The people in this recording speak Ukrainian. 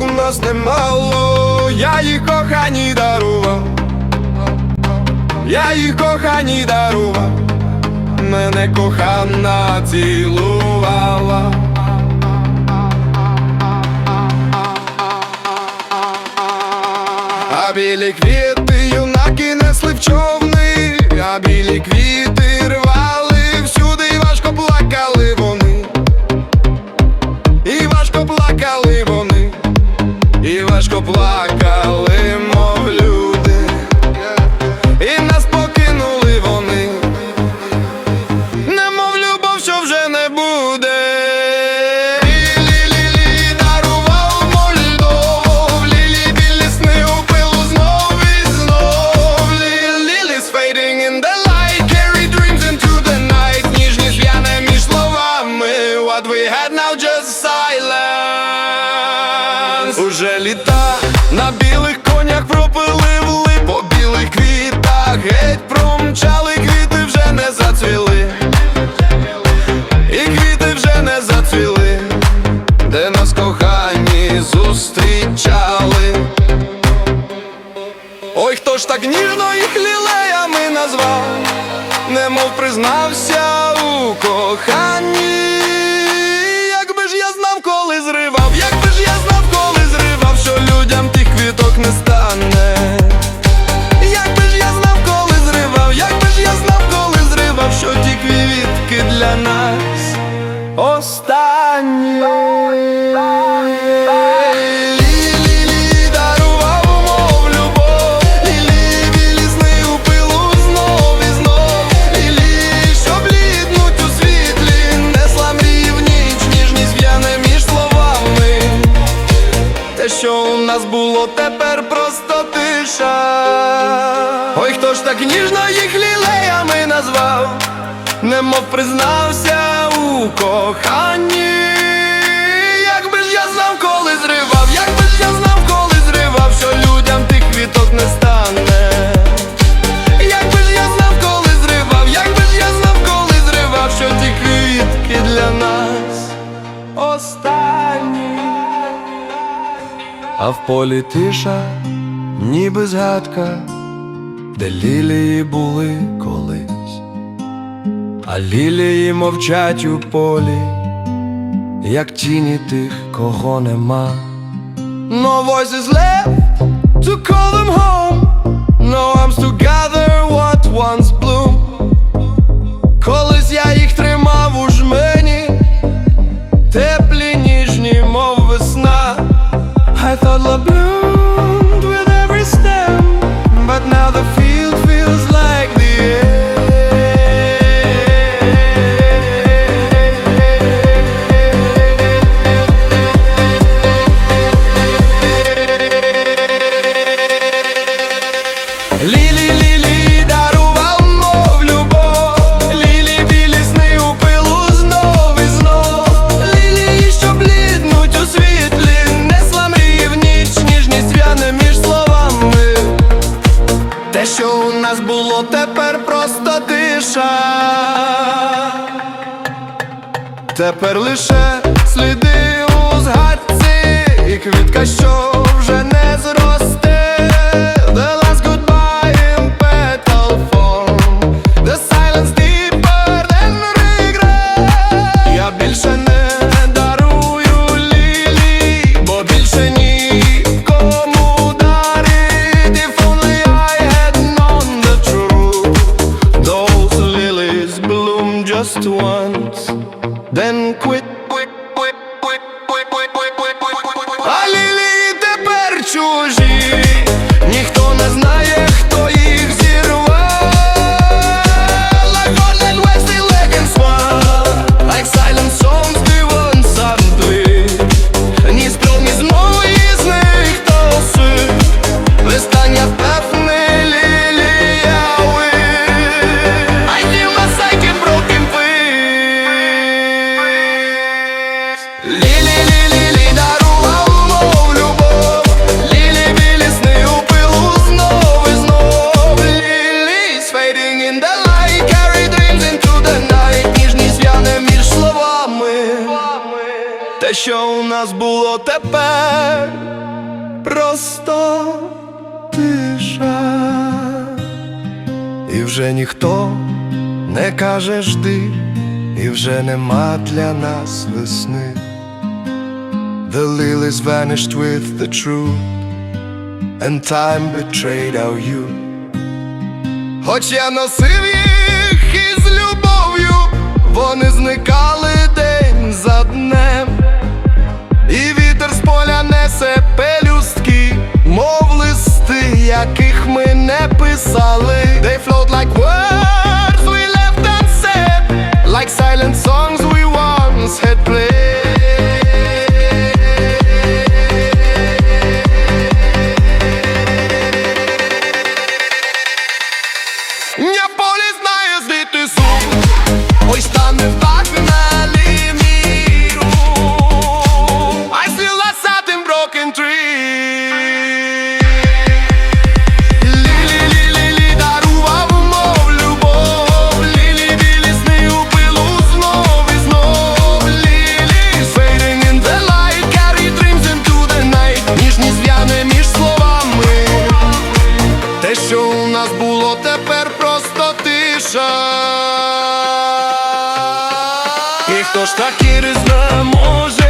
у нас немало, я їх кохані дарував, я їх кохані дарував, мене кохана цілувала. А білі квіти юнаки несли в човни, а білі квіти важко плакали, мов люди, і нас покинули вони, немов любов, що вже не буде. Лі-лі-лі-лі лілі білі сни у пилу і знов. Лілі's fading in the зв'яне між словами. What we had now just літа на білих конях пропиливли по білих квітах. Геть промчали квіти вже не зацвіли. І квіти вже не зацвіли, де нас кохані зустрічали. Ой, хто ж так ніжно їх лілеями назвав, немов признався у коханні. Що у нас було, тепер просто тиша. Ой, хто ж так ніжно їх лілеями назвав, немов признався у коханні. Коли зривав, якби ж я знав, коли зривав, що людям тих квіток не стане. Якби ж я знав, зривав, якби я знав, коли зривав, що ті квітки для нас останні. А в полі тиша, ніби згадка, де лілії були колись, а лілії мовчать у полі, як тіні тих, кого нема. No voices left to call them home. No arms to gather what once bloomed. Колись я їх тримав Тепер лише сліди у згадці, і квітка, що вже не зросте. The last goodbye in petal form The silence deeper than regret Я більше не дарую лілі, бо більше нікому дарить If only I had known the truth Those lilies bloom just once Then quit the night Ніжність в'яне між словами Те, що у нас було тепер просто тиша, і вже ніхто не каже жди, і вже нема для нас весни. The lilies vanished with the truth, and time betrayed our youth. Хоч я носив любов'ю, вони зникали день за днем. І вітер з поля несе пелюстки, мов листи, яких ми не писали. де float нас було тепер просто тиша. І хто ж таки різне може?